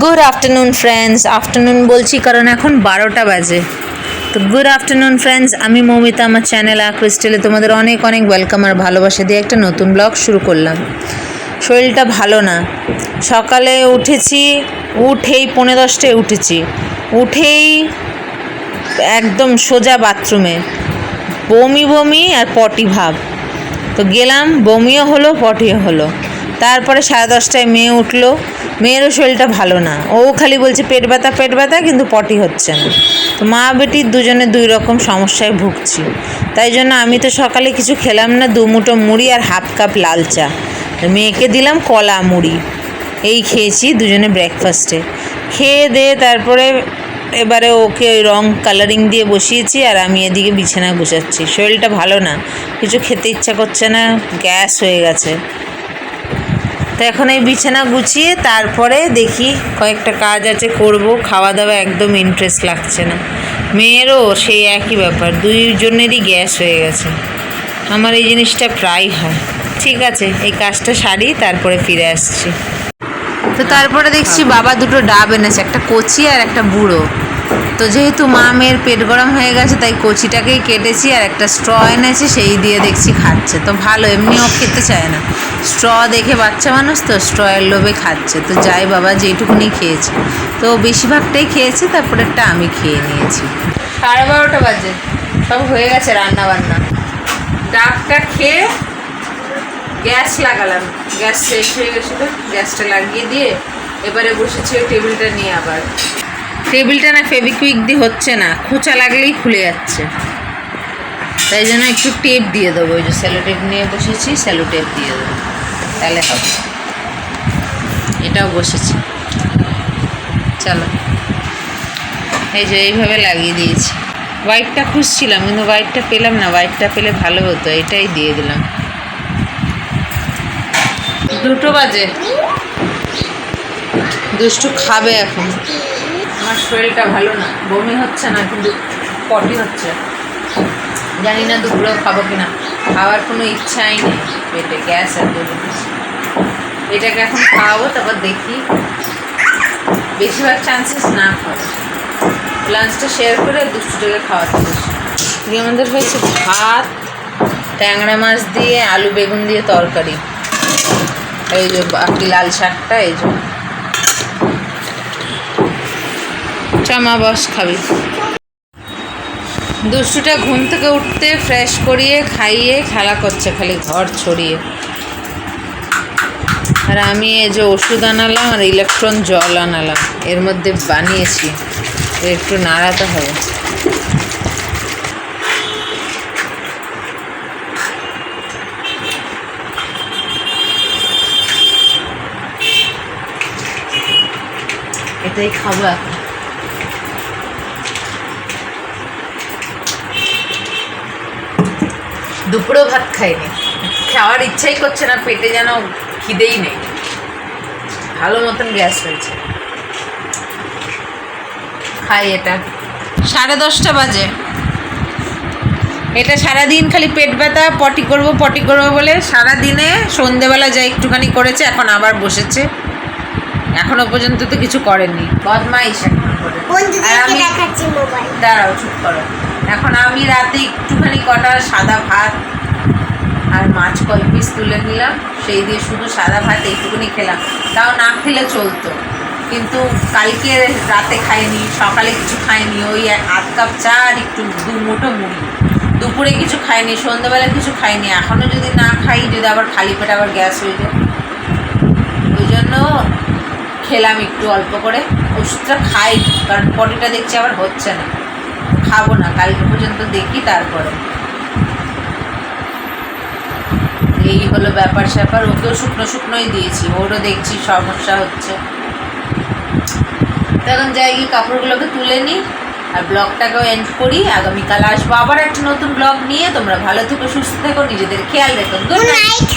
Good afternoon friends afternoon বলছি কারণ এখন বারোটা বাজে। তো গুড আফটারনুন ফ্রেন্ডস আমি মৌমিতা, আমার চ্যানেল ক্রিস্টেলে তোমাদের অনেক অনেক ওয়েলকাম আর ভালোবাসা দিয়ে একটা নতুন ব্লগ শুরু করলাম। শরীরটা ভালো না। সকালে উঠেছি, উঠেই পৌনে দশটায় উঠেছি। উঠেই একদম সোজা বাথরুমে বমি বমি আর পটি ভাব। তো গেলাম, বমিও হলো পটিও হলো। তারপরে সাড়ে দশটায় মেয়ে উঠল। মেয়েরও শরীরটা ভালো না। ও খালি বলছে, পেট ব্যথা পেট ব্যথা, কিন্তু পটি হচ্ছে না। তো মা বেটির দুজনে দুই রকম সমস্যায় ভুগছি। তাই জন্য আমি তো সকালে কিছু খেলাম না, দু মুঠো মুড়ি আর হাফ কাপ লাল চা। মেয়েকে দিলাম কলা মুড়ি। এই খেয়েছি দুজনে ব্রেকফাস্টে খেয়ে দিয়ে তারপরে এবারে ওকে ওই রং কালারিং দিয়ে বসিয়েছি আর আমি এদিকে বিছানায় বসাচ্ছি। শরীরটা ভালো না। কিছু খেতে ইচ্ছা করছে না, গ্যাস হয়ে গেছে। তো এখন এই বিছানা গুছিয়ে তারপরে দেখি কয়েকটা কাজ আছে, করব। খাওয়া দাওয়া একদম ইন্টারেস্ট লাগছে না। মেয়েরও সেই একই ব্যাপার, দুইজনেরই গ্যাস হয়ে গেছে। আমার এই জিনিসটা প্রায় হয়। ঠিক আছে, এই কাজটা সারি, তারপরে ফিরে আসছি। তো তারপরে দেখছি বাবা দুটো ডাব এনেছে, একটা কচি আর একটা বুড়ো। তো যেহেতু মা মেয়ের পেট গরম হয়ে গেছে, তাই কচিটাকেই কেটেছি আর একটা স্ট্র এনেছে, সেই দিয়ে দেখছি খাচ্ছে। তো ভালো, এমনিও খেতে চায় না। স্ট্র দেখে বাচ্চা মানুষ তো স্ট্রয়ের লোভে খাচ্ছে। তো যাই বাবা, যেইটুকুনি খেয়েছে। তো বেশিরভাগটাই খেয়েছে তারপরে একটা আমি খেয়ে নিয়েছি। সাড়ে বারোটা বাজে। সব হয়ে গেছে রান্না বান্না ডাবটা খেয়ে গ্যাস লাগালাম। গ্যাস শেষ হয়ে গেছিল, গ্যাসটা লাগিয়ে দিয়ে এবারে বসেছি টেবিলটা নিয়ে আবার। টেবিলটা না ফেবিকুইক দিয়ে হচ্ছে না, খোঁচা লাগলেই খুলে যাচ্ছে। তাই জন্য একটু টেপ দিয়ে দেবো ওই যে স্যালো টেপ নিয়ে বসেছি স্যালো টেপ দিয়ে দেবো। তাহলে হবে। এটাও বসেছি। চলো। এই যে এইভাবে লাগিয়ে দিয়েছি। হোয়াইটটা খুঁজছিলাম, কিন্তু হোয়াইটটা পেলাম না। হোয়াইটটা পেলে ভালো হতো, এটাই দিয়ে দিলাম। দুটো বাজে। দুষ্টু খাবে এখন। আমার শরীরটা ভালো না, বমি হচ্ছে না, কিন্তু পটি হচ্ছে। জানি না দুপুরেও খাব কিনা। খাওয়ার কোনো ইচ্ছাই নেই, পেটে গ্যাস হচ্ছে এটাকে এখন খাওয়াবো, তারপর দেখি। বেশিরভাগ চান্সেস না খাব লাঞ্চটা শেয়ার করে দুষ্টুটাকে খাওয়াতে দিয়ে আমাদের হয়েছে ভাত, ট্যাংরা মাছ দিয়ে, আলু বেগুন দিয়ে তরকারি। এই যে বাকি লাল শাকটা, এই যে। চামা বস খাবি। দুষ্টুটা ঘুম থেকে উঠতে ফ্রেশ করিয়ে, খাইয়ে, খেলা করছে খালি ঘর ছড়িয়ে। আর আমি এই যে ওষুধ আনালাম আর ইলেকট্রন জল আনালাম, এর মধ্যে বানিয়েছি, একটু নাড়াতে হবে। এটাই খাব এখন। দুপুরেও ভাত খাইনি। খাওয়ার ইচ্ছাই করছে না পেটে যেন খিদেই নেই। ভালো মতন গ্যাস হয়েছে। খাই এটা। সাড়ে দশটা বাজে। এটা সারাদিন খালি পেট ব্যথা পটি করব পটি করব বলে সারাদিনে সন্ধেবেলা যা একটুখানি করেছে এখন আবার বসেছে। এখনও পর্যন্ত তো কিছু করেনি। বদমাইশ এখন আর আমি দাঁড়াও, চুপ করো। এখন আমি রাতে একটুখানি কটা সাদা ভাত আর মাছ কয় পিস তুলে নিলাম। সেই দিয়ে শুধু সাদা ভাত এইটুকুনি খেলাম। তাও না খেলে চলতো। কিন্তু কালকে রাতে খাইনি, সকালে কিছু খাইনি, ওই আধ কাপ চা আর একটু দু মুঠো মুড়ি। দুপুরে কিছু খাইনি, সন্ধ্যাবেলা কিছু খাইনি। এখনও যদি না খাই, যদি আবার খালি পেটে আবার গ্যাস হয়ে যায়। ওই জন্য খেলাম একটু অল্প করে। ওষুধটা খাই, কারণ পটিটা দেখছি আবার হচ্ছে না। খাব না, কালকে পর্যন্ত দেখি তারপরে। এই হলো ব্যাপার স্যাপার। ওকেও শুকনো শুকনোই দিয়েছি, ওরও দেখছি সমস্যা হচ্ছে। তখন যাই গিয়ে কাপড়গুলোকে তুলে নিই, আর ব্লগটাকেও এন্ড করি। আগামীকাল আসব আবার একটা নতুন ব্লগ নিয়ে। তোমরা ভালো থেকো, সুস্থ থেকো, নিজেদের খেয়াল রেখো। Good night